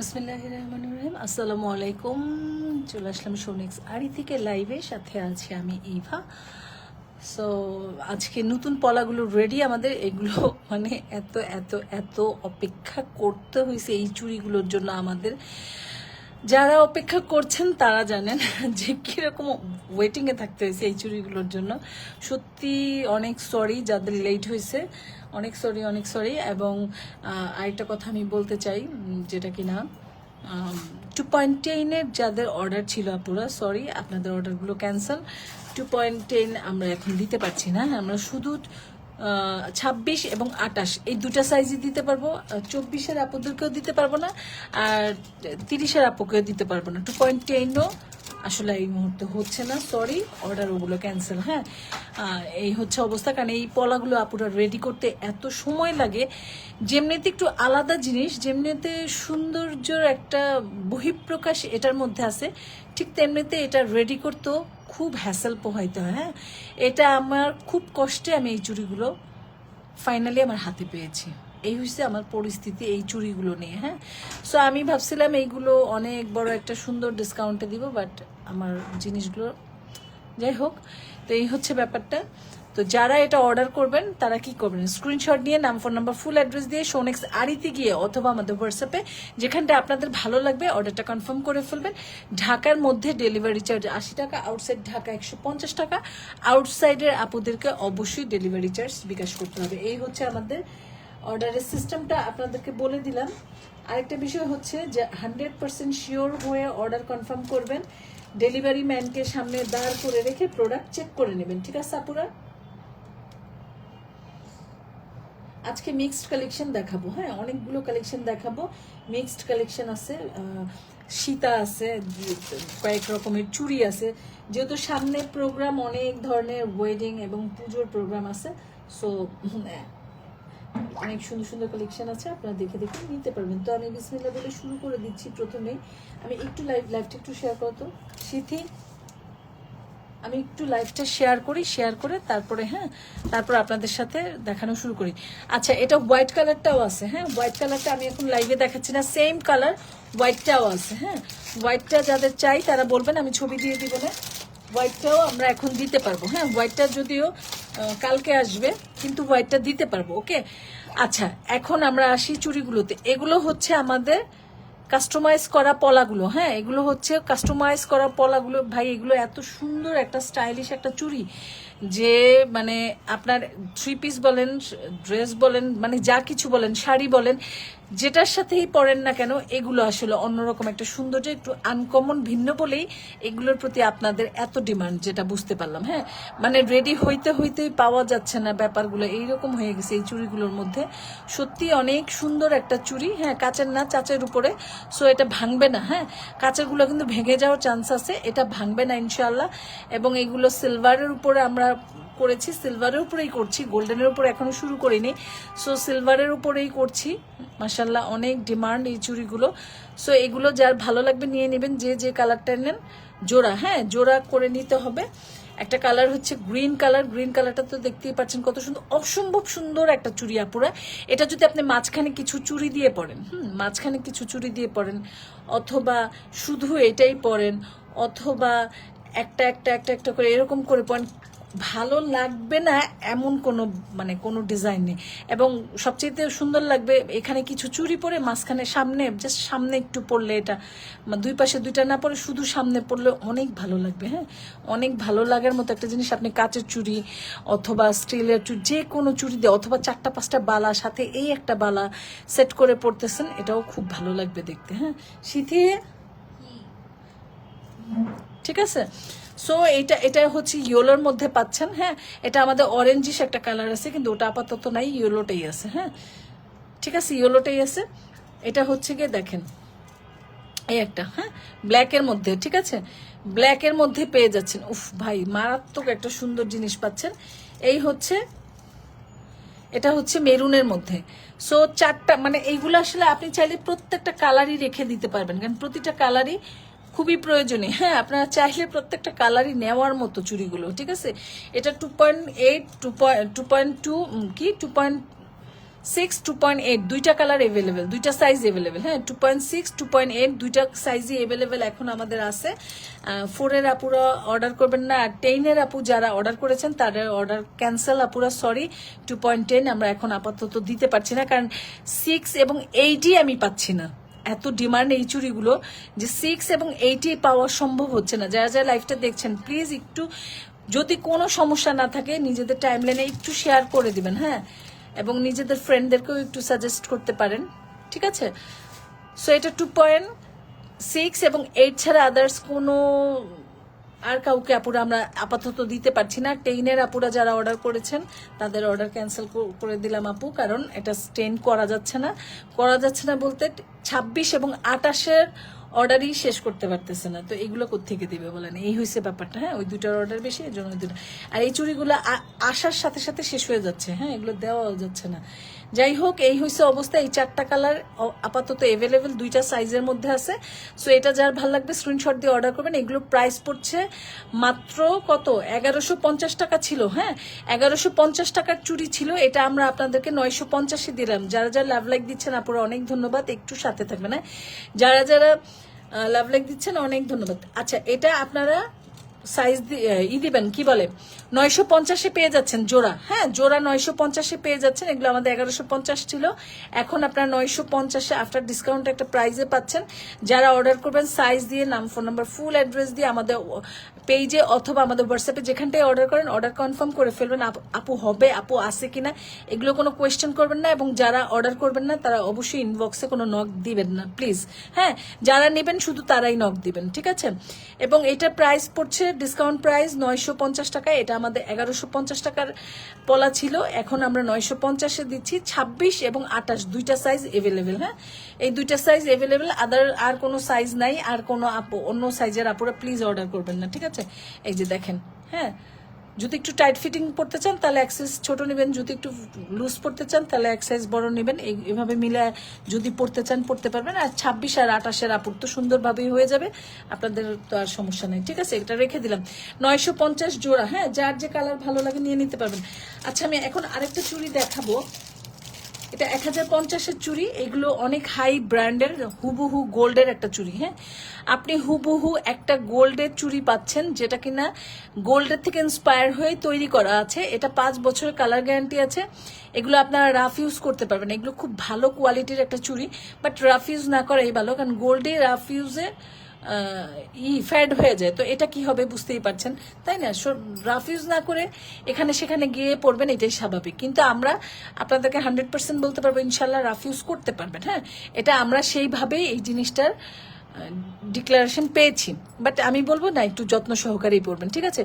বিসমিল্লাহ রহমান রহিম আসসালামু আলাইকুম চলে আসলাম সোনিক্স আড়ি থেকে লাইভে। সাথে আছি আমি ইভা। সো আজকে নতুন পলাগুলো রেডি আমাদের এগুলো মানে এত এত এত অপেক্ষা করতে হয়েছে এই চুড়িগুলোর জন্য আমাদের। যারা অপেক্ষা করছেন, তারা জানেন যে কীরকম ওয়েটিংয়ে থাকতে হয়েছে এই চুরিগুলোর জন্য। সত্যি অনেক সরি যাদের লেট হয়েছে। অনেক সরি অনেক সরি এবং আরেকটা কথা আমি বলতে চাই যেটা কি না টু পয়েন্ট টেনের যাদের অর্ডার ছিল আপুরা সরি আপনাদের অর্ডারগুলো ক্যান্সেল টু পয়েন্ট টেন আমরা এখন দিতে পারছি না। আমরা শুধু ছাব্বিশ এবং আটাশ এই দুটা সাইজই দিতে পারব। চব্বিশের আপুদেরকেও দিতে পারব না, আর তিরিশের আপুকেও দিতে পারব না। টু পয়েন্ট টেনও আসলে এই মুহূর্তে হচ্ছে না সরি অর্ডার ওগুলো ক্যান্সেল হ্যাঁ। এই হচ্ছে অবস্থা, কারণ এই পলাগুলো আপুরা রেডি করতে এত সময় লাগে। যেমনিতে একটু আলাদা জিনিস, যেমনিতে সৌন্দর্যর একটা বহিঃপ্রকাশ এটার মধ্যে আছে, ঠিক তেমনিতে এটা রেডি করতেও খুব হ্যাসেল পোহাইতে হয় হ্যাঁ? এটা আমার খুব কষ্টে আমি এই চুড়িগুলো ফাইনালি আমার হাতে পেয়েছি। এই হচ্ছে আমার পরিস্থিতি এই চুড়িগুলো নিয়ে হ্যাঁ? সো আমি ভাবছিলাম এইগুলো অনেক বড় একটা সুন্দর ডিসকাউন্টে দিব বাট আমার জিনিসগুলো, যাই হোক, তো এই হচ্ছে ব্যাপারটা। তো যারা এটা অর্ডার করবেন, তারা কি করবেন? স্ক্রিনশট নিয়ে নাম ফোন নাম্বার ফুল অ্যাড্রেস দিয়ে শোনেক্স আড়িতে গিয়ে অথবা আমাদের হোয়াটসঅ্যাপে যেখানটা আপনাদের ভালো লাগবে অর্ডারটা কনফার্ম করে ফেলবেন। ঢাকার মধ্যে ডেলিভারি চার্জ আশি টাকা আউটসাইড ঢাকা একশো পঞ্চাশ টাকা। আউটসাইডের আপুদেরকে অবশ্যই ডেলিভারি চার্জ বিকাশ করতে হবে। এই হচ্ছে আমাদের অর্ডারের সিস্টেমটা আপনাদেরকে বলে দিলাম। আরেকটা বিষয় হচ্ছে যে হান্ড্রেড পার্সেন্ট শিওর হয়ে অর্ডার কনফার্ম করবেন। ডেলিভারি ম্যানকে সামনে দাঁড় করে রেখে প্রোডাক্ট চেক করে নেবেন। ঠিক আছে, আপুরা? আজকে মিক্সড কালেকশন দেখাবো। হ্যাঁ অনেকগুলো কালেকশন দেখাবো। মিক্সড কালেকশন আছে সীতা আছে, কয়েক রকমের চুড়ি আছে। যেহেতু সামনে প্রোগ্রাম অনেক ধরনের ওয়েডিং এবং পুজোর প্রোগ্রাম আছে সো অনেক সুন্দর সুন্দর কালেকশন আছে, আপনারা দেখে দেখে নিতে পারবেন। তো আমি বিসমিল্লা বলে শুরু করে দিচ্ছি প্রথমেই। আমি একটু লাইভ লাইভটা একটু শেয়ার করতো। সিথি আমি একটু লাইভটা শেয়ার করি শেয়ার করে তারপরে হ্যাঁ তারপর আপনাদের সাথে দেখানো শুরু করি। আচ্ছা এটা হোয়াইট কালারটাও আছে হ্যাঁ হোয়াইট কালারটা আমি এখন লাইভে দেখাচ্ছি না সেম কালার হোয়াইটটাও আছে হ্যাঁ। হোয়াইটটা যাদের চাই তারা বলবেন, আমি ছবি দিয়ে দিব না। হোয়াইটটাও আমরা এখন দিতে পারব হ্যাঁ হোয়াইটটা যদিও কালকে আসবে, কিন্তু হোয়াইটটা দিতে পারব ওকে আচ্ছা এখন আমরা আসি চুড়িগুলোতে। এগুলো হচ্ছে আমাদের কাস্টমাইজ করা পলাগুলো হ্যাঁ এগুলো হচ্ছে কাস্টমাইজ করা পলাগুলো। ভাই, এগুলো এত সুন্দর একটা স্টাইলিশ একটা চুড়ি। যে মানে আপনার থ্রি পিস বলেন ড্রেস বলেন মানে যা কিছু বলেন, শাড়ি বলেন, যেটার সাথেই পরেন না কেন, এগুলো আসলে অন্যরকম একটা সৌন্দর্য, একটু আনকমন ভিন্ন বলেই এগুলোর প্রতি আপনাদের এত ডিমান্ড যেটা বুঝতে পারলাম হ্যাঁ? মানে রেডি হইতে হইতেই পাওয়া যাচ্ছে না ব্যাপারগুলো, এইরকম হয়ে গেছে এই চুড়িগুলোর মধ্যে। সত্যি অনেক সুন্দর একটা চুড়ি হ্যাঁ কাচের না, চাচের উপরে সো এটা ভাঙবে না হ্যাঁ? কাচেরগুলো কিন্তু ভেঙে যাওয়ার চান্স আছে, এটা ভাঙবে না ইনশাল্লাহ এবং এগুলো সিলভারের উপরে আমরা করেছি সিলভারের উপরেই করছি গোল্ডেনের উপর এখনও শুরু করিনি। সো সিলভারের উপরেই করছি। মাসাল্লাহ অনেক ডিমান্ড এই চুড়িগুলো। সো এগুলো যার ভালো লাগবে নিয়ে নেবেন, যে যে কালারটা নেন, জোড়া হ্যাঁ জোড়া করে নিতে হবে। একটা কালার হচ্ছে গ্রিন কালার গ্রিন কালারটা তো দেখতেই পাচ্ছেন কত সুন্দর, অসম্ভব সুন্দর একটা চুড়ি আপুরা। এটা যদি আপনি মাঝখানে কিছু চুড়ি দিয়ে পরেন, হুম, মাঝখানে কিছু চুড়ি দিয়ে পরেন, অথবা শুধু এটাই পরেন, অথবা একটা একটা একটা একটা করে এরকম করে পরেন ভালো লাগবে না এমন কোনো মানে কোনো ডিজাইন নেই। এবং সবচেয়ে সুন্দর লাগবে, এখানে কিছু চুড়ি পরে মাঝখানে সামনে জাস্ট সামনে একটু পড়লে এটা মানে দুই পাশে দুইটা না পরে শুধু সামনে পড়লে অনেক ভালো লাগবে হ্যাঁ? অনেক ভালো লাগার মতো একটা জিনিস, আপনি কাচের চুড়ি অথবা স্টিলের চুড়ি, যে কোনো চুড়ি দিয়ে, অথবা চারটা পাঁচটা বালা, সাথে এই একটা বালা সেট করে পড়তেছেন, এটাও খুব ভালো লাগবে দেখতে হ্যাঁ? শীতে ঠিক আছে? সো এটা এটা হচ্ছে ইয়েলোর মধ্যে পাচ্ছেন হ্যাঁ? এটা আমাদের অরেঞ্জিস একটা কালার আছে, কিন্তু ওটা আপাতত নাই ইয়েলোটাই আছে হ্যাঁ? ঠিক আছে ইয়েলোটাই আছে। এটা হচ্ছে গিয়ে দেখেন, এই একটা হ্যাঁ? ব্ল্যাকের মধ্যে, ঠিক আছে? ব্ল্যাকের মধ্যে পেয়ে যাচ্ছেন। উফ, ভাই, মারাত্মক একটা সুন্দর জিনিস পাচ্ছেন। এই হচ্ছে, এটা হচ্ছে মেরুনের মধ্যে। সো চারটা মানে এইগুলো আসলে আপনি চাইলে প্রত্যেকটা কালারই রেখে দিতে পারবেন, কারণ প্রতিটা কালারই খুবই প্রয়োজনীয়। হ্যাঁ আপনারা চাইলে প্রত্যেকটা কালারই নেওয়ার মতো চুড়িগুলো, ঠিক আছে? এটা two point eight two point two point two কি? Two point six two point eight দুইটা কালার এভেলেবেল দুইটা সাইজ এভেলেবেল হ্যাঁ? Two point six two point eight দুইটা সাইজই এভেলেবেল এখন আমাদের আছে। ফোরের আপুরা অর্ডার করবেন না, আর টেনের আপু যারা অর্ডার করেছেন, তাদের অর্ডার ক্যান্সেল আপুরা সরি টু পয়েন্ট টেন আমরা এখন আপাতত দিতে পারছি না, কারণ সিক্স এবং এইটই আমি পাচ্ছি না। এত ডিমান্ড এই চুড়িগুলো যে সিক্স এবং এইটে পাওয়া সম্ভব হচ্ছে না। যারা যারা লাইফটা দেখছেন প্লিজ একটু যদি কোনো সমস্যা না থাকে, নিজেদের টাইম লাইনে একটু শেয়ার করে দিবেন হ্যাঁ? এবং নিজেদের ফ্রেন্ডদেরকেও একটু সাজেস্ট করতে পারেন, ঠিক আছে? সো এটা টু পয়েন্ট সিক্স এবং এইট ছাড়া আদার্স কোনো আর কাউকে আপুরা আমরা আপাতত দিতে পারছি না। টেইনের আপুরা যারা অর্ডার করেছেন, তাদের অর্ডার ক্যান্সেল করে দিলাম আপু, কারণ এটা স্টেন করা যাচ্ছে না। করা যাচ্ছে না বলতে ছাব্বিশ এবং আটাশের অর্ডারই শেষ করতে পারতেছে না। তো এগুলো কোথেকে দিবে বলেন? এই হয়েছে ব্যাপারটা হ্যাঁ? ওই দুটার অর্ডার বেশি এই জন্য আর এই চুড়িগুলো আসার সাথে সাথে শেষ হয়ে যাচ্ছে হ্যাঁ? এগুলো দেওয়াও যাচ্ছে না। যাই হোক এই হয়েছে অবস্থা। এই চারটা কালার আপাতত এভেলেবেল দুইটা সাইজের মধ্যে আছে। সো এটা যার ভালো লাগবে স্ক্রিনশট দিয়ে অর্ডার করবেন। এগুলো প্রাইস পড়ছে মাত্র কত? এগারোশো পঞ্চাশ টাকা ছিল হ্যাঁ? এগারোশো পঞ্চাশ টাকার চুরি ছিল। এটা আমরা আপনাদেরকে নয়শো পঞ্চাশে দিলাম। যারা যারা লাভ লাইক দিচ্ছেন, আপুরা, অনেক ধন্যবাদ। একটু সাথে থাকবেন হ্যাঁ? যারা যারা লাভ লাইক দিচ্ছেন, অনেক ধন্যবাদ। আচ্ছা এটা আপনারা সাইজ ই দিবেন, কি বলে? নয়শো পঞ্চাশে পেয়ে যাচ্ছেন জোড়া। হ্যাঁ জোড়া নয়শো পঞ্চাশে পেয়ে যাচ্ছেন, এগুলো আমাদের এগারোশো পঞ্চাশ ছিল। এখন আপনার নয়শো পঞ্চাশে আফটার ডিসকাউন্ট একটা প্রাইজে পাচ্ছেন। যারা অর্ডার করবেন সাইজ দিয়ে, নাম ফোন নাম্বার ফুল অ্যাড্রেস দিয়ে আমাদের পেজে অথবা আমাদের হোয়াটসঅ্যাপে যেখানটায় অর্ডার করেন অর্ডার কনফার্ম করে ফেলবেন আপু- হবে, আপু আছে কিনা, এগুলো কোনো কোয়েশ্চেন করবেন না এবং যারা অর্ডার করবেন না, তারা অবশ্যই ইনবক্সে কোনো নক দিবেন না প্লিজ হ্যাঁ যারা নেবেন শুধু তারাই নক দিবেন, ঠিক আছে? এবং এটা প্রাইস পড়ছে ডিসকাউন্ট প্রাইস নয়শো পঞ্চাশ টাকা, এটা আমাদের এগারোশো পঞ্চাশ টাকার পলা ছিল, এখন আমরা নয়শো পঞ্চাশে দিচ্ছি, ছাব্বিশ এবং আঠাশ, দুইটা সাইজ এভেলেবেল হ্যাঁ? এই দুইটা সাইজ এভেলেবেল আদার আর কোনো সাইজ নাই, আর কোনো আপু, অন্য সাইজের আপুরা প্লিজ অর্ডার করবেন না, ঠিক আছে? এই যে দেখেন হ্যাঁ? যদি একটু টাইট ফিটিং পড়তে চান, তাহলে এক size ছোট নেবেন। যদি একটু লুজ পড়তে চান, তাহলে এক সাইজ বড় নেবেন। এই- এভাবে মিলে যদি পড়তে চান, পড়তে পারবেন। আর ছাব্বিশ আর আঠাশের আপুর তো সুন্দরভাবেই হয়ে যাবে। আপনাদের তো আর সমস্যা নেই, ঠিক আছে? এটা রেখে দিলাম। নয়শো পঞ্চাশ জোড়া হ্যাঁ? যার যে কালার ভালো লাগে নিয়ে নিতে পারবেন। আচ্ছা আমি এখন আরেকটা চুড়ি দেখাবো। এটা এক হাজার পঞ্চাশের চুড়ি, এগুলো অনেক হাই ব্র্যান্ডের হুবহু গোল্ডের একটা চুড়ি হ্যাঁ? আপনি হুবহু একটা গোল্ডের চুড়ি পাচ্ছেন যেটা কিনা গোল্ডের থেকে ইন্সপায়ার হয়ে তৈরি করা আছে। এটা পাঁচ বছরের কালার গ্যারান্টি আছে। এগুলো আপনারা রাফ ইউজ করতে পারবেন। এগুলো খুব ভালো কোয়ালিটির একটা চুড়ি বাট রাফ ইউজ না করাই ভালো, কারণ গোল্ডে রাফ ইউজে ই ফ্যাড হয়ে যায়। তো এটা কি হবে বুঝতেই পারছেন, তাই না? রাফ ইউজ না করে এখানে সেখানে গিয়ে পড়বেন, এটাই স্বাভাবিক। কিন্তু আমরা আপনাদেরকে হান্ড্রেড পার্সেন্ট বলতে পারব ইনশাল্লাহ রাফ ইউজ করতে পারবেন হ্যাঁ? এটা আমরা সেইভাবেই এই জিনিসটার ডিক্লারেশন পেয়েছি। বাট আমি বলব না, একটু যত্ন সহকারেই পড়বেন, ঠিক আছে?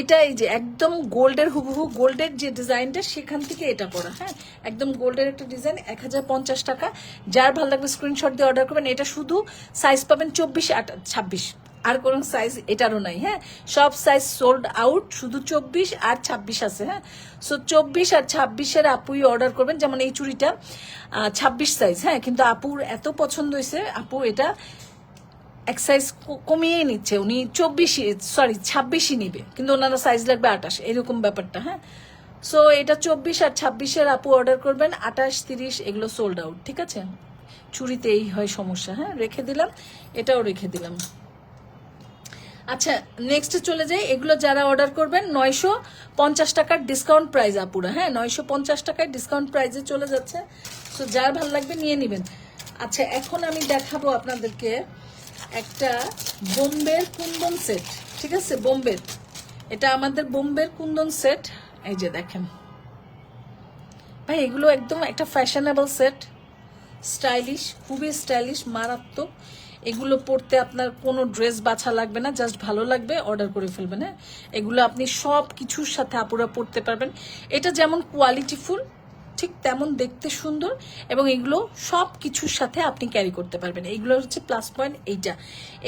এটা এই যে একদম গোল্ডের হুবহু, গোল্ডের যে ডিজাইনটা, সেখান থেকে এটা করা হ্যাঁ? একদম গোল্ডের একটা ডিজাইন, এক হাজার পঞ্চাশ টাকা। যার ভালো লাগবে স্ক্রিনশট দিয়ে অর্ডার করবেন, এটা শুধু সাইজ পাবেন চব্বিশ, আট, ছাব্বিশ। আর কোন সাইজ এটারও নাই হ্যাঁ? সব সাইজ সোল্ড আউট শুধু চব্বিশ আর ছাব্বিশ আছে হ্যাঁ? সো চব্বিশ আর ছাব্বিশের আপুই অর্ডার করবেন, যেমন এই চুড়িটা ছাব্বিশ সাইজ হ্যাঁ? কিন্তু আপুর এত পছন্দ হয়েছে, আপু এটা এক সাইজ কমিয়ে নিচ্ছে। উনি চব্বিশই সরি ছাব্বিশই নিবে। কিন্তু ওনারা সাইজ লাগবে আটাশ এরকম ব্যাপারটা হ্যাঁ? সো এটা চব্বিশ আর ছাব্বিশের আপু অর্ডার করবেন। আটাশ তিরিশ, এগুলো সোল্ড আউট ঠিক আছে? চুরিতে এই হয় সমস্যা হ্যাঁ? রেখে দিলাম। এটাও রেখে দিলাম। আচ্ছা নেক্সট চলে যাই। এগুলো যারা অর্ডার করবেন, নয়শো পঞ্চাশ টাকার ডিসকাউন্ট প্রাইস আপুরা হ্যাঁ? নয়শো পঞ্চাশ টাকার ডিসকাউন্ট প্রাইসে চলে যাচ্ছে। তো যার ভালো লাগবে নিয়ে নেবেন। আচ্ছা এখন আমি দেখাবো আপনাদেরকে একটা বোম্বের কুন্দন সেট ঠিক আছে? বোম্বের। এটা আমাদের বোম্বের কুন্দন সেট এই যে দেখেন। ভাই, এগুলো একদম একটা ফ্যাশনেবল সেট স্টাইলিশ খুবই স্টাইলিশ মারাত্মক। এগুলো পরতে আপনার কোনো ড্রেস বাছা লাগবে না জাস্ট ভালো লাগবে অর্ডার করে ফেলবেন হ্যাঁ? এগুলো আপনি সব কিছুর সাথে আপুরা পরতে পারবেন। এটা যেমন কোয়ালিটিফুল ঠিক তেমন দেখতে সুন্দর এবং এগুলো সব কিছুর সাথে আপনি ক্যারি করতে পারবেন। এইগুলো হচ্ছে প্লাস পয়েন্ট এইটা।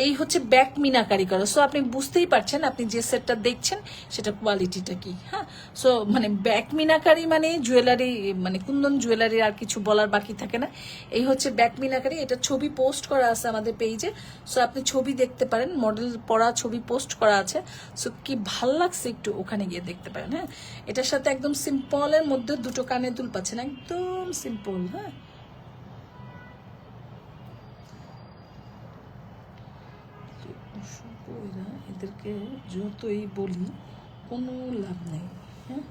এই হচ্ছে ব্যাক মিনাকারি করা। সো আপনি বুঝতেই পারছেন আপনি যে সেটটা দেখছেন, সেটা কোয়ালিটিটা কি হ্যাঁ? সো মানে ব্যাক মিনাকারি মানে জুয়েলারি মানে কুন্দন জুয়েলারি আর কিছু বলার বাকি থাকে না। এই হচ্ছে ব্যাক মিনাকারি। এটা ছবি পোস্ট করা আছে আমাদের পেজে সো আপনি ছবি দেখতে পারেন। মডেল পড়া ছবি পোস্ট করা আছে। সো কি ভালো লাগছে একটু ওখানে গিয়ে দেখতে পারেন হ্যাঁ? এটার সাথে একদম সিম্পলের মধ্যে দুটো কানে দুল পাচ্ছেন একদম সিম্পল হ্যাঁ? এরা, এদেরকে যতই বলি কোনো লাভ নেই হ্যাঁ?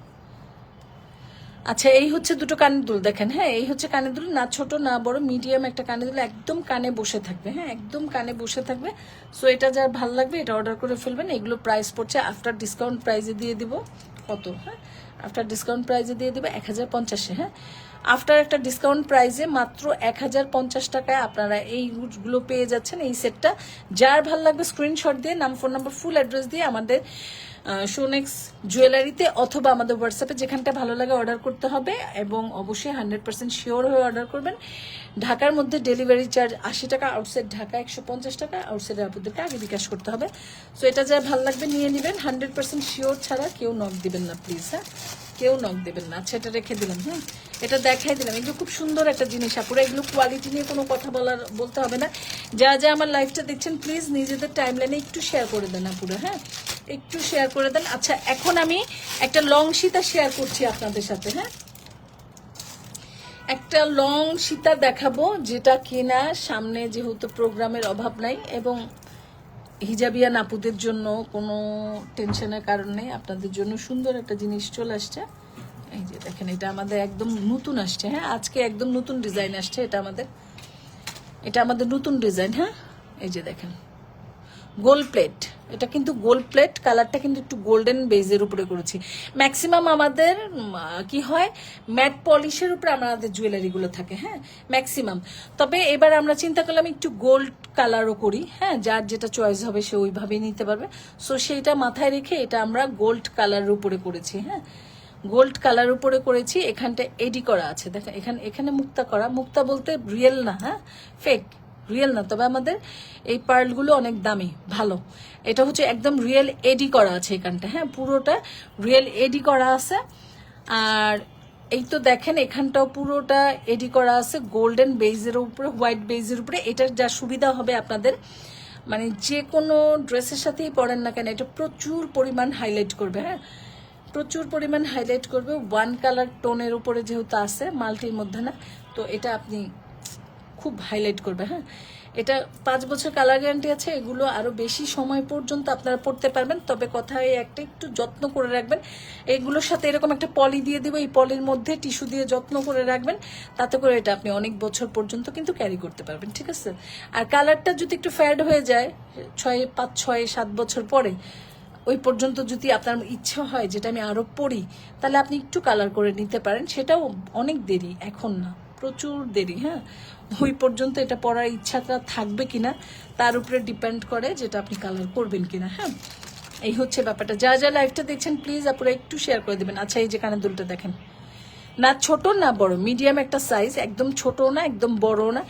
আচ্ছা এই হচ্ছে দুটো কানের দুল দেখেন হ্যাঁ? এই হচ্ছে কানের দুল না ছোট না বড় মিডিয়াম একটা কানের দুল একদম কানে বসে থাকবে হ্যাঁ? একদম কানে বসে থাকবে। সো এটা যার ভালো লাগবে এটা অর্ডার করে ফেলবেন এগুলো প্রাইস পড়ছে আফটার ডিসকাউন্ট প্রাইসে দিয়ে দিব কত হ্যাঁ? আফটার ডিসকাউন্ট প্রাইজে দিয়ে দেবে এক হাজার পঞ্চাশে হ্যাঁ? আফটার একটা ডিসকাউন্ট প্রাইজে মাত্র এক হাজার পঞ্চাশ টাকায় আপনারা এই রুটগুলো পেয়ে যাচ্ছেন, এই সেটটা যার ভালো লাগবে স্ক্রিনশট দিয়ে, নাম ফোন নাম্বার ফুল অ্যাড্রেস দিয়ে আমাদের শোনেক্স জুয়েলারিতে অথবা আমাদের হোয়াটসঅ্যাপে যেখানটা ভালো লাগে অর্ডার করতে হবে এবং অবশ্যই হান্ড্রেড পার্সেন্ট শিওর হয়ে অর্ডার করবেন। ঢাকার মধ্যে ডেলিভারি চার্জ আশি টাকা আউটসাইড ঢাকা একশো পঞ্চাশ টাকা আউটসাইডে আপনাদেরকে আগে বিকাশ করতে হবে। সো এটা যা ভালো লাগবে নিয়ে নেবেন। হান্ড্রেড পার্সেন্ট শিওর ছাড়া কেউ নক দিবেন না প্লিজ হ্যাঁ? কেউ নক দেবেন না। আচ্ছা এটা রেখে দিলাম হ্যাঁ? এটা দেখাই দিলাম। এগুলো খুব সুন্দর একটা জিনিস, আপুরা, এগুলো কোয়ালিটি নিয়ে কোনো কথা বলার, বলতে হবে না। যা যা আমার লাইফটা দেখছেন প্লিজ নিজেদের টাইম লাইনে একটু শেয়ার করে দেন, আপুরা হ্যাঁ? একটু শেয়ার করে দেন। আচ্ছা এখন আমি একটা লং সীতা শেয়ার করছি আপনাদের সাথে হ্যাঁ? একটা লং সীতা দেখাবো, যেটা কিনা সামনে যেহেতু প্রোগ্রামের অভাব নাই এবং হিজাবিয়া নাপুদের জন্য কোনো টেনশনের কারণ নেই। আপনাদের জন্য সুন্দর একটা জিনিস চলে আসছে। এই যে দেখেন, এটা আমাদের একদম নতুন আসছে হ্যাঁ? আজকে একদম নতুন ডিজাইন আসছে, এটা আমাদের এটা আমাদের নতুন ডিজাইন হ্যাঁ? এই যে দেখেন, গোল প্লেট। এটা কিন্তু গোল্ড প্লেট কালারটা কিন্তু একটু গোল্ডেন বেজের উপরে করেছি। ম্যাক্সিমাম আমাদের কি হয়? ম্যাট পলিশের উপরে আমাদের জুয়েলারিগুলো থাকে হ্যাঁ? ম্যাক্সিমাম তবে এবার আমরা চিন্তা করলাম একটু গোল্ড কালারও করি হ্যাঁ? যার যেটা চয়েস হবে সে ওইভাবেই নিতে পারবে। সো সেইটা মাথায় রেখে এটা আমরা গোল্ড কালারের উপরে করেছি হ্যাঁ? গোল্ড কালার উপরে করেছি, এখানটা এডি করা আছে। দেখেন, এখানে এখানে মুক্তা করা। মুক্তা বলতে রিয়েল না হ্যাঁ? ফেক রিয়েল না। তবে আমাদের এই পার্লগুলো অনেক দামি, ভালো। এটা হচ্ছে একদম রিয়েল এডি করা আছে এখানটা। হ্যাঁ পুরোটা রিয়েল এডি করা আছে। আর এই তো দেখেন, এখানটাও পুরোটা এডি করা আছে। গোল্ডেন বেজের উপরে হোয়াইট বেজের উপরে। এটার যা সুবিধা হবে আপনাদের মানে যে কোনো ড্রেসের সাথেই পরেন না কেন, এটা প্রচুর পরিমাণ হাইলাইট করবে হ্যাঁ? প্রচুর পরিমাণ হাইলাইট করবে। ওয়ান কালার টোনের উপরে যেহেতু আছে মাল্টির মধ্যে না, তো এটা আপনি খুব হাইলাইট করবে হ্যাঁ? এটা পাঁচ বছর কালার গ্যারান্টি আছে, এগুলো আরও বেশি সময় পর্যন্ত আপনারা পড়তে পারবেন। তবে কথা এই একটা একটু যত্ন করে রাখবেন। এগুলোর সাথে এরকম একটা পলি দিয়ে দিব, এই পলির মধ্যে টিস্যু দিয়ে যত্ন করে রাখবেন। তাতে করে এটা আপনি অনেক বছর পর্যন্ত কিন্তু ক্যারি করতে পারবেন, ঠিক আছে? আর কালারটা যদি একটু ফ্যাড হয়ে যায়, ছয়, পাঁচ, ছয়, সাত বছর পরে, ওই পর্যন্ত যদি আপনার ইচ্ছা হয়, যেটা আমি আরও পড়ি, তাহলে আপনি একটু কালার করে নিতে পারেন। সেটাও অনেক দেরি, এখন না, প্রচুর দেরি হ্যাঁ? ওই পর্যন্ত এটা পরার ইচ্ছাটা থাকবে কিনা, তার উপরে ডিপেন্ড করে যেটা আপনি কালার করবেন কিনা হ্যাঁ? এই হচ্ছে ব্যাপারটা। যা যা লাইভটা দেখছেন প্লিজ আপনারা একটু শেয়ার করে দেবেন। আচ্ছা এই যে কানের দুলটা দেখেন। না ছোট না বড় মিডিয়াম একটা সাইজ একদম ছোট না, একদম বড় না,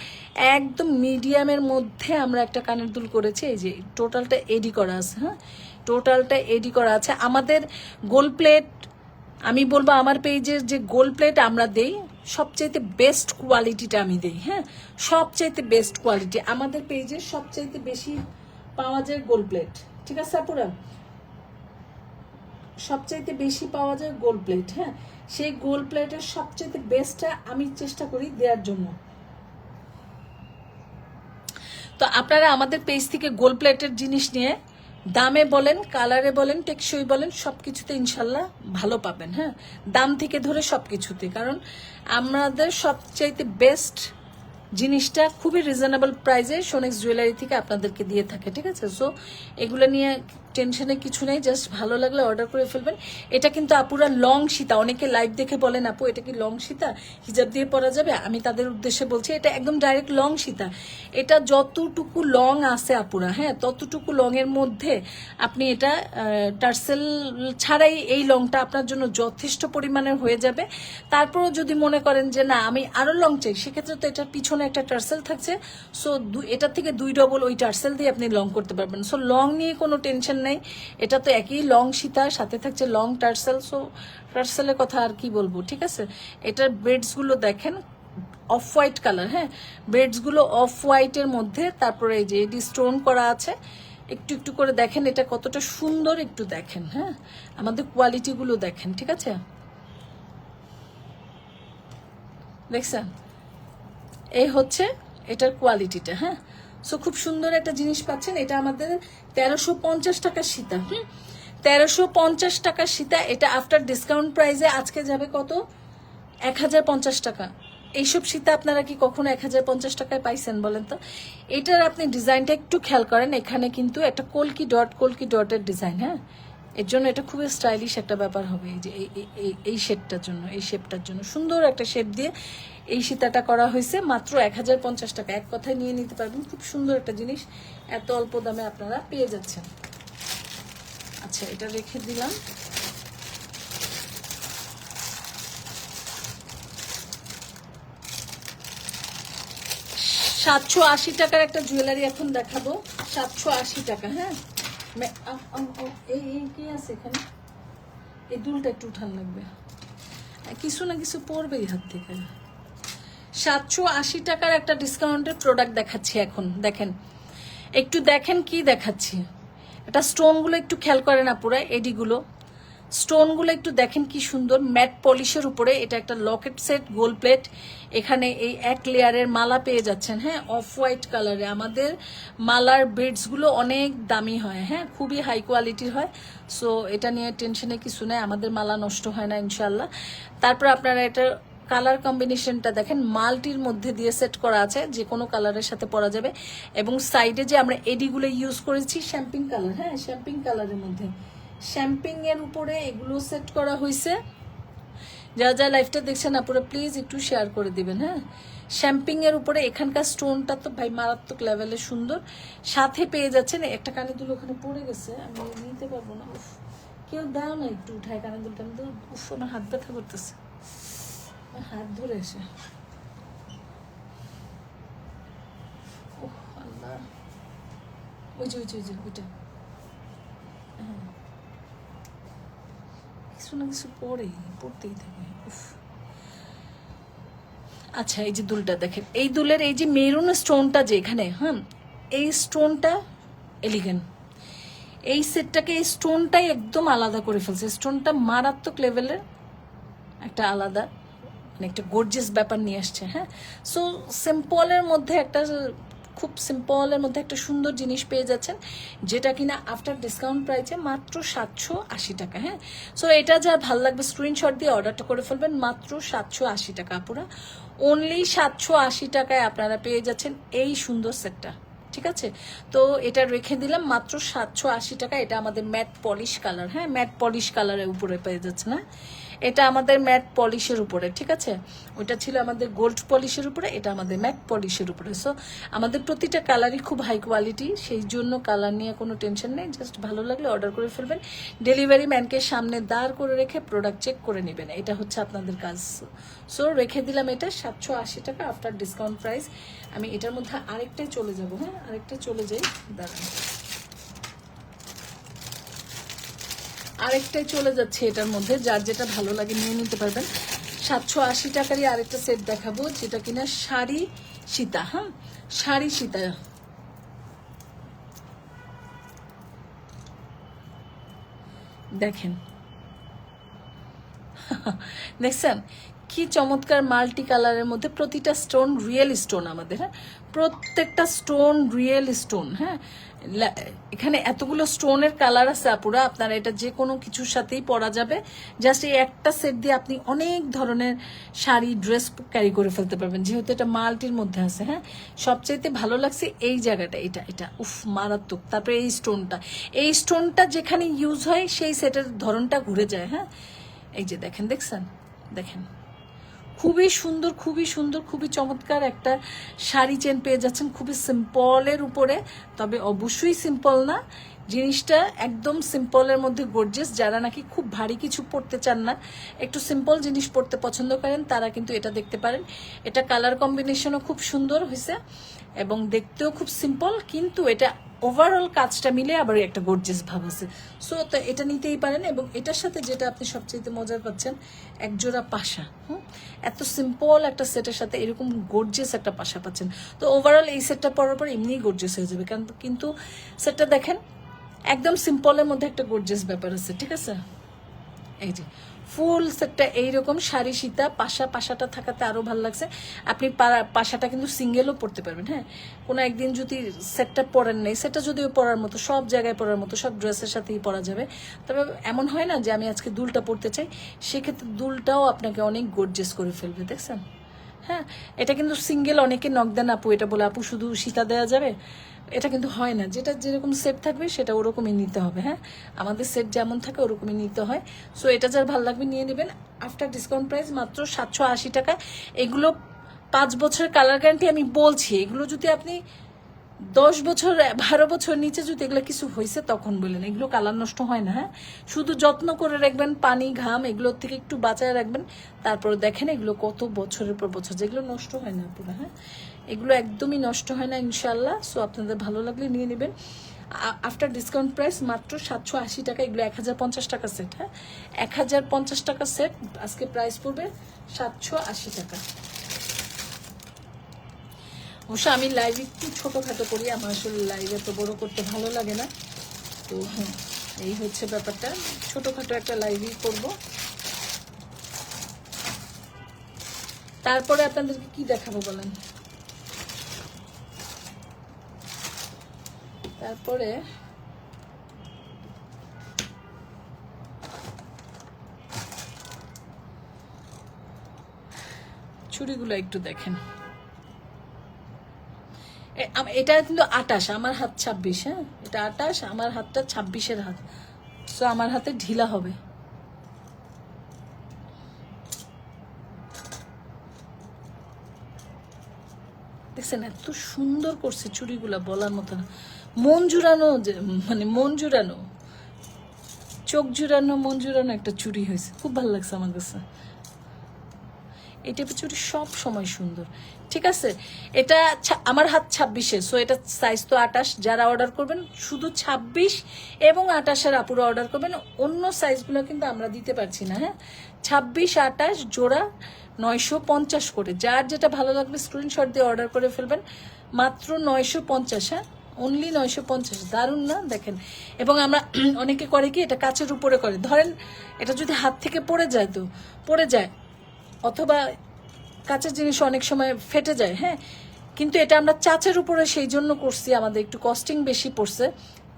একদম মিডিয়ামের মধ্যে আমরা একটা কানের দুল করেছি, এই যে টোটালটা এডি করা আছে হ্যাঁ? টোটালটা এডি করা আছে। আমাদের গোল প্লেট আমি বলব আমার পেজের যে গোল প্লেট আমরা দেই সবচাইতে বেস্ট কোয়ালিটিটা আমি দেই হ্যাঁ? সবচাইতে বেস্ট কোয়ালিটি আমাদের পেজের সবচাইতে বেশি পাওয়া যায় গোল প্লেট ঠিক আছে, আপুরা? সবচাইতে বেশি পাওয়া যায় গোল প্লেট হ্যাঁ? সেই গোল প্লেটের সবচাইতে বেস্টটা আমি চেষ্টা করি দেওয়ার জন্য। তো আপনারা আমাদের পেজ থেকে গোল প্লেটের জিনিস নিয়ে দামে বলেন, কালারে বলেন, টেকসই বলেন সব কিছুতে ইনশাল্লাহ ভালো পাবেন হ্যাঁ? দাম থেকে ধরে সব কিছুতে কারণ আমাদের সবচাইতে বেস্ট জিনিসটা খুবই রিজনেবল প্রাইসে সোনেক্স জুয়েলারি থেকে আপনাদেরকে দিয়ে থাকে, ঠিক আছে? সো এগুলো নিয়ে টেনশনে কিছু নেই জাস্ট ভালো লাগলে অর্ডার করে ফেলবেন। এটা কিন্তু আপুরা লং সীতা, অনেকে লাইভ দেখে বলেন, আপু, এটা কি লং সীতা? হিজাব দিয়ে পরা যাবে? আমি তাদের উদ্দেশ্যে বলছি, এটা একদম ডাইরেক্ট লং সীতা। এটা যতটুকু লং আছে আপুরা হ্যাঁ ততটুকু লং এর মধ্যে আপনি এটা টার্সেল ছাড়াই এই লংটা আপনার জন্য যথেষ্ট পরিমাণের হয়ে যাবে। তারপরও যদি মনে করেন যে, না, আমি আরও লং চাই, সেক্ষেত্রে তো এটার পিছনে একটা টার্সেল থাকছে। সো এটার থেকে দুই ডবল ওই টার্সেল দিয়ে আপনি লং করতে পারবেন। সো লং নিয়ে কোনো টেনশন নেই। এটা তো একই লং সীতা, সাথে থাকছে লং টার্সেল সো টার্সেলের কথা আর কি বলব, ঠিক আছে? এটার ব্রেডসগুলো দেখেন অফ হোয়াইট কালার হ্যাঁ? ব্রেডসগুলো অফ হোয়াইটের মধ্যে, তারপরে এই যে এটি স্টোন করা আছে, একটু একটু করে দেখেন এটা কতটা সুন্দর একটু দেখেন হ্যাঁ? আমাদের কোয়ালিটি গুলো দেখেন, ঠিক আছে? দেখছেন? এই হচ্ছে এটার কোয়ালিটিটা হ্যাঁ? সো খুব সুন্দর একটা জিনিস পাচ্ছেন। এটা আমাদের তেরোশো পঞ্চাশ টাকা সীতা। হুম? তেরোশো পঞ্চাশ টাকা সীতা, এটা আফটার ডিসকাউন্ট প্রাইসে আজকে যাবে কত? এক হাজার পঞ্চাশ টাকা। এইসব সীতা আপনারা কি কখনো এক হাজার পঞ্চাশ টাকায় পাইছেন বলেন তো? এটার আপনি ডিজাইনটা একটু খেয়াল করেন। এখানে কিন্তু একটা কলকি ডট কলকি ডটের ডিজাইন হ্যাঁ? এর জন্য এটা খুবই স্টাইলিশ একটা ব্যাপার হবে, এই যে এই- এই- শেপটার জন্য, এই শেপটার জন্য। সুন্দর একটা শেপ দিয়ে এই সীতাটা করা হয়েছে, মাত্র এক হাজার পঞ্চাশ টাকা। এক কথায় নিয়ে নিতে পারবেন, খুব সুন্দর একটা জিনিস। এত অল্প দামে আপনারা পেয়ে যাচ্ছেন। আচ্ছা এটা রেখে দিলাম। সাতশো আশি টাকার একটা জুয়েলারি এখন দেখাবো। সাতশো আশি টাকা হ্যাঁ? এই এই আছে এখানে? এই দুলটা একটু উঠান লাগবে। কিছু না কিছু পড়বেই হাত থেকে। সাতশো আশি টাকার একটা ডিসকাউন্টের প্রোডাক্ট দেখাচ্ছি এখন, দেখেন। একটু দেখেন কি দেখাচ্ছি। এটা স্টোনগুলো একটু খেয়াল করেন আপুরা, এডিগুলো। স্টোনগুলো একটু দেখেন কি সুন্দর। ম্যাট পলিশের উপরে এটা একটা লকেট সেট, গোল প্লেট। এখানে এই এক লেয়ারের মালা পেয়ে যাচ্ছেন হ্যাঁ অফ হোয়াইট কালারে। আমাদের মালার বিডসগুলো অনেক দামি হয় হ্যাঁ খুবই হাই কোয়ালিটির হয়। সো এটা নিয়ে টেনশনে কিছু নেই, আমাদের মালা নষ্ট হয় না ইনশাল্লাহ তারপর আপনারা এটা কালার কম্বিনেশনটা দেখেন, মাল্টির মধ্যে দিয়ে সেট করা আছে যে কোনো কালারের সাথে পরা যাবে। এবং সাইডে যে আমরা এডিগুলো ইউজ করেছি, শ্যাম্পিং কালার হ্যাঁ শ্যাম্পিং কালারের মধ্যে। শ্যাম্পিং এর উপরে এগুলো সেট করা হয়েছে যারা যারা লাইফটা দেখছেন আপনারা প্লিজ একটু শেয়ার করে দিবেন হ্যাঁ? শ্যাম্পিংয়ের উপরে এখানকার স্টোনটা তো ভাই মারাত্মক লেভেলে সুন্দর। সাথে পেয়ে যাচ্ছেন, একটা কানে দুল ওখানে পড়ে গেছে, আমি নিতে পারব না। উফ, কেউ দাও না একটু উঠায় কানে দুলটা, আমি তো, উফ, আমার হাত ব্যথা করতেছে। হাত ধরে এসে ওই যে ওই যে ওই যে, ওইটা। কিছু না কিছু পড়ে, পড়তেই থাকে। আচ্ছা এই যে দুলটা দেখেন, এই দুলের এই যে মেরুন স্টোনটা যে এখানে হ্যাঁ এই স্টোনটা এলিগেন্ট এই সেটটাকে এই স্টোনটাই একদম আলাদা করে ফেলছে। স্টোনটা মারাত্মক লেভেলের একটা আলাদা মানে একটা গর্জিয়াস ব্যাপার নিয়ে আসছে হ্যাঁ। সো সিম্পলের মধ্যে একটা খুব সিম্পলের মধ্যে একটা সুন্দর জিনিস পেয়ে যাচ্ছেন, যেটা কিনা আফটার ডিসকাউন্ট প্রাইসে মাত্র সাতশো আশি টাকা হ্যাঁ? সো এটা যা ভালো লাগবে স্ক্রিনশট দিয়ে অর্ডারটা করে ফেলবেন, মাত্র সাতশো আশি টাকা আপুরা অনলি সাতশো আশি টাকায় আপনারা পেয়ে যাচ্ছেন এই সুন্দর সেটটা ঠিক আছে? তো এটা রেখে দিলাম মাত্র সাতশো আশি টাকা। এটা আমাদের ম্যাট পলিশ কালার। হ্যাঁ ম্যাট পলিশ কালারের উপরে পেয়ে যাচ্ছে না? এটা আমাদের ম্যাট পলিশের উপরে, ঠিক আছে? ওটা ছিল আমাদের গোল্ড পলিশের উপরে, এটা আমাদের ম্যাট পলিশের উপরে। সো আমাদের প্রতিটা কালারই খুব হাই কোয়ালিটি সেই জন্য কালার নিয়ে কোনো টেনশন নেই। জাস্ট ভালো লাগলে অর্ডার করে ফেলবেন। ডেলিভারি ম্যানকে সামনে দাঁড় করে রেখে প্রোডাক্ট চেক করে নেবেন। এটা হচ্ছে আপনাদের কাজ। সো রেখে দিলাম এটা সাতশো আশি টাকা আফটার ডিসকাউন্ট প্রাইস আমি এটার মধ্যে আরেকটাই চলে যাব হ্যাঁ? আরেকটা চলে যাই। দাঁড়ান। আরেকটাই চলে যাচ্ছে এটার মধ্যে, যার যেটা ভালো লাগে নিয়ে নিতে পারবেন। সাতশো আশি টাকারই আরেকটা সেট দেখাবো, যেটা কিনা শাড়ি সীতা হ্যাঁ? শাড়ি সীতা। দেখেন। দেখছেন কি চমৎকার মাল্টি কালারের মধ্যে প্রতিটা স্টোন রিয়েল স্টোন আমাদের হ্যাঁ? প্রত্যেকটা স্টোন রিয়েল স্টোন হ্যাঁ? এখানে এতগুলো স্টোনের কালার আছে আপুরা, আপনারা এটা যে কোনো কিছুর সাথেই পরা যাবে। জাস্ট এই একটা সেট দিয়ে আপনি অনেক ধরনের শাড়ি, ড্রেস ক্যারি করে ফেলতে পারবেন, যেহেতু এটা মাল্টির মধ্যে আছে হ্যাঁ? সবচাইতে ভালো লাগছে এই জায়গাটা, এটা এটা, উফ, মারাত্মক। তারপরে এই স্টোনটা এই স্টোনটা যেখানে ইউজ হয়, সেই সেটের ধরনটা ঘুরে যায় হ্যাঁ? এই যে দেখেন, দেখছেন? দেখেন। খুবই সুন্দর খুবই সুন্দর, খুবই চমৎকার একটা শাড়ি চেন পেয়ে যাচ্ছেন, খুবই সিম্পলের উপরে, তবে অবশ্যই সিম্পল না। জিনিসটা একদম সিম্পলের মধ্যে গর্জেস যারা নাকি খুব ভারী কিছু পরতে চান না, একটু সিম্পল জিনিস পরতে পছন্দ করেন, তারা কিন্তু এটা দেখতে পারেন। এটা কালার কম্বিনেশনও খুব সুন্দর হয়েছে এবং দেখতেও খুব সিম্পল কিন্তু এটা ওভারঅল কাজটা মিলে আবার একটা গর্জেস ভাব আছে। সো তো এটা নিতেই পারেন এবং এটার সাথে যেটা আপনি সবচেয়ে মজা পাচ্ছেন, এক জোড়া পাশা, হুম? এত সিম্পল একটা সেটের সাথে এরকম গর্জেস একটা পাশা পাচ্ছেন। তো ওভারঅল এই সেটটা পরার পর এমনিই গর্জেস হয়ে যাবে, কারণ কিন্তু সেটটা দেখেন, একদম সিম্পলের মধ্যে একটা গর্জেস ব্যাপার আছে, ঠিক আছে? এই যে ফুল সেটটা এইরকম, শাড়ি, সীতা, পাশা, পাশাটা থাকাতে আরও ভালো লাগছে। আপনি পাশাটা কিন্তু সিঙ্গেলও পরতে পারবেন হ্যাঁ? কোনো একদিন যদি সেটটা পরেন নেই সেটটা যদিও পরার মতো, সব জায়গায় পরার মতো, সব ড্রেসের সাথেই পরা যাবে। তবে এমন হয় না যে আমি আজকে দুলটা পরতে চাই, সেক্ষেত্রে দুলটাও আপনাকে অনেক গর্জেস করে ফেলবে, দেখছেন? হ্যাঁ? এটা কিন্তু সিঙ্গেল, অনেকে নক দেন আপু, এটা বলে, আপু, শুধু সীতা দেওয়া যাবে? এটা কিন্তু হয় না। যেটা যেরকম সেট থাকবে সেটা ওরকমই নিতে হবে হ্যাঁ? আমাদের সেট যেমন থাকে ওরকমই নিতে হয়। সো এটা যার ভালো লাগবে নিয়ে নেবেন। আফটার ডিসকাউন্ট প্রাইস মাত্র সাতশো আশি টাকা। এগুলো পাঁচ বছরের কালার গ্যারান্টি আমি বলছি। এগুলো যদি আপনি দশ বছর, বারো বছর নিচে যদি এগুলো কিছু হয়েছে তখন বললেন। এগুলো কালার নষ্ট হয় না হ্যাঁ? শুধু যত্ন করে রাখবেন, পানি, ঘাম, এগুলোর থেকে একটু বাঁচায় রাখবেন। তারপর দেখেন এগুলো কত বছরের পর বছর। যেগুলো নষ্ট হয় না পুরো হ্যাঁ? এগুলো একদমই নষ্ট হয় না ইনশাল্লাহ সো আপনাদের ভালো লাগলে নিয়ে নেবেন। আফটার ডিসকাউন্ট প্রাইস মাত্র সাতশো আশি টাকা, এগুলো এক হাজার পঞ্চাশ টাকা সেট হ্যাঁ? এক হাজার পঞ্চাশ টাকা সেট আজকে প্রাইস পড়বে সাতশো আশি টাকা। অবশ্য আমি লাইভ একটু ছোটোখাটো করি, আমার আসলে লাইভ এত বড় করতে ভালো লাগে না। তো হ্যাঁ এই হচ্ছে ব্যাপারটা। ছোটোখাটো একটা লাইভই করব। তারপরে আপনাদেরকে কি দেখাবো বলেন? তারপরে চুড়িগুলো একটু দেখেন। এটা কিন্তু আটাশ, আমার হাত ছাব্বিশ হ্যাঁ? এটা আটাশ, আমার হাতটা ছাব্বিশের হাত। সো আমার হাতে ঢিলা হবে। দেখছেন, এত সুন্দর করছে চুড়িগুলা, বলার মতো না। মন জুড়ানো মানে মন জুড়ানো, চোখ জুড়ানো, মন জুড়ানো একটা চুড়ি হয়েছে। খুব ভালো লাগছে আমার কাছে। এই টাইপের চুড়ি সব সময় সুন্দর। ঠিক আছে? এটা আমার হাত ছাব্বিশে সো এটা সাইজ তো আটাশ। যারা অর্ডার করবেন, শুধু ছাব্বিশ এবং আটাশের আপুরা অর্ডার করবেন। অন্য সাইজগুলো কিন্তু আমরা দিতে পারছি না হ্যাঁ? ছাব্বিশ, আটাশ জোড়া নয়শো পঞ্চাশ করে। যার যেটা ভালো লাগবে স্ক্রিনশট দিয়ে অর্ডার করে ফেলবেন। মাত্র নয়শো পঞ্চাশ হ্যাঁ? অনলি নয়শো পঞ্চাশ, দারুণ না? দেখেন। এবং আমরা অনেকে করে কি, এটা কাচের উপরে করে। ধরেন, এটা যদি হাত থেকে পড়ে যায় তো, পড়ে যায়। অথবা কাচের জিনিস অনেক সময় ফেটে যায় হ্যাঁ? কিন্তু এটা আমরা চাচের উপরে সেই জন্য করছি, আমাদের একটু কস্টিং বেশি পড়ছে।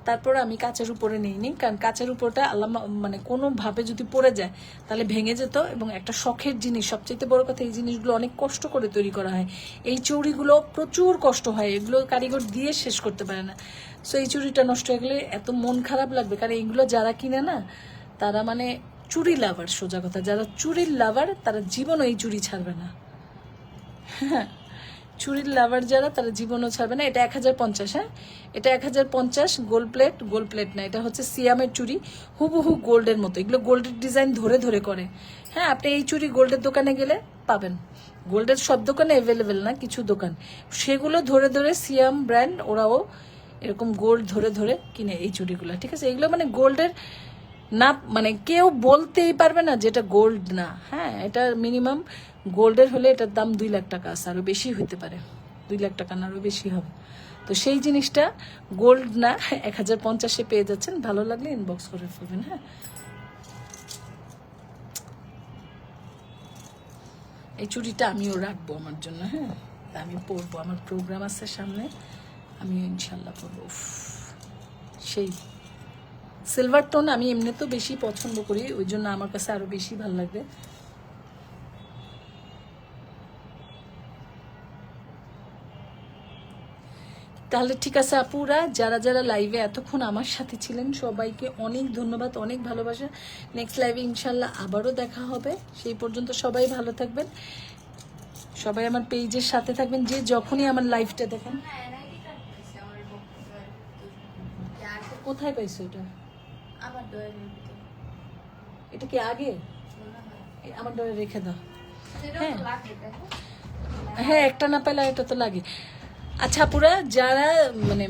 তারপরে আমি কাচের উপরে নিইনি কারণ কাচের উপরটা আল্লাহ মানে কোনোভাবে যদি পড়ে যায়, তাহলে ভেঙে যেত এবং একটা শখের জিনিস সবচেয়ে বড় কথা এই জিনিসগুলো অনেক কষ্ট করে তৈরি করা হয়। এই চুড়িগুলো প্রচুর কষ্ট হয়, এগুলো কারিগর দিয়ে শেষ করতে পারে না। সো এই চুড়িটা নষ্ট হয়ে গেলে এত মন খারাপ লাগবে, কারণ এইগুলো যারা কিনে না, তারা মানে চুরি লাভার, সোজা কথা। যারা চুরির লাভার, তারা জীবনও এই চুরি ছাড়বে না। হ্যাঁ চুরির লাভার যারা, তারা জীবনও ছাড়বে না। এটা এক হাজার পঞ্চাশ হ্যাঁ? এটা এক হাজার পঞ্চাশ গোল্ড প্লেট গোল্ড প্লেট না। এটা হচ্ছে সিয়ামের চুড়ি হুবহু গোল্ডের মতো। এগুলো গোল্ডের ডিজাইন ধরে ধরে করে। হ্যাঁ আপনি এই চুড়ি গোল্ডের দোকানে গেলে পাবেন। গোল্ডের সব দোকানে অ্যাভেলেবেল না, কিছু দোকান। সেগুলো ধরে ধরে সিয়াম ব্র্যান্ড ওরাও এরকম গোল্ড ধরে ধরে কিনে এই চুড়িগুলো ঠিক আছে? এগুলো মানে গোল্ডের না মানে কেউ বলতেই পারবে না যেটা গোল্ড না। হ্যাঁ এটা মিনিমাম গোল্ডের হলে এটার দাম দুই লাখ টাকা আছে, আরও বেশি হইতে পারে। দুই লাখ টাকা না, আরও বেশি হবে। তো সেই জিনিসটা গোল্ড না, এক হাজার পঞ্চাশে পেয়ে যাচ্ছেন। ভালো লাগলে ইনবক্স করে ফেলবেন হ্যাঁ? এই চুড়িটা আমিও রাখব আমার জন্য হ্যাঁ? আমি পরবো, আমার প্রোগ্রাম আছে সামনে। আমিও ইনশাল্লাহ পরবো সেই। সিলভার টোন আমি এমনিতেও বেশি পছন্দ করি, ওই জন্য আমার কাছে আরও বেশি ভালো লাগবে। তাহলে ঠিক আছে আপুরা যারা যারা লাইভে এতক্ষণ আমার সাথে ছিলেন সবাইকে অনেক ধন্যবাদ অনেক ভালোবাসা। নেক্সট লাইভে ইনশাল্লাহ আবারও দেখা হবে। সেই পর্যন্ত সবাই ভালো থাকবেন। সবাই আমার পেজের সাথে থাকবেন যে যখনই আমার লাইভটা দেখেন। কোথায় পাইছো এটা? আমার এটা কি আগে? হয়। আমার ডরে রেখে দাও। হ্যাঁ। হ্যাঁ একটা না পেলে এটা তো লাগে। আচ্ছা আপুরা, যারা মানে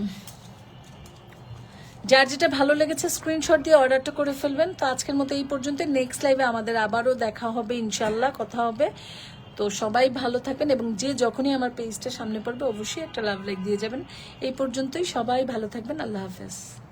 যার যেটা ভালো লেগেছে স্ক্রিনশট দিয়ে অর্ডারটা করে ফেলবেন। তো আজকের মতো এই পর্যন্ত নেক্সট লাইভে আমাদের আবারও দেখা হবে ইনশাল্লাহ কথা হবে। তো সবাই ভালো থাকবেন এবং যে যখনই আমার পেজটা সামনে পড়বে, অবশ্যই একটা লাভ লাইক দিয়ে যাবেন। এই পর্যন্তই। সবাই ভালো থাকবেন। আল্লাহ হাফেজ।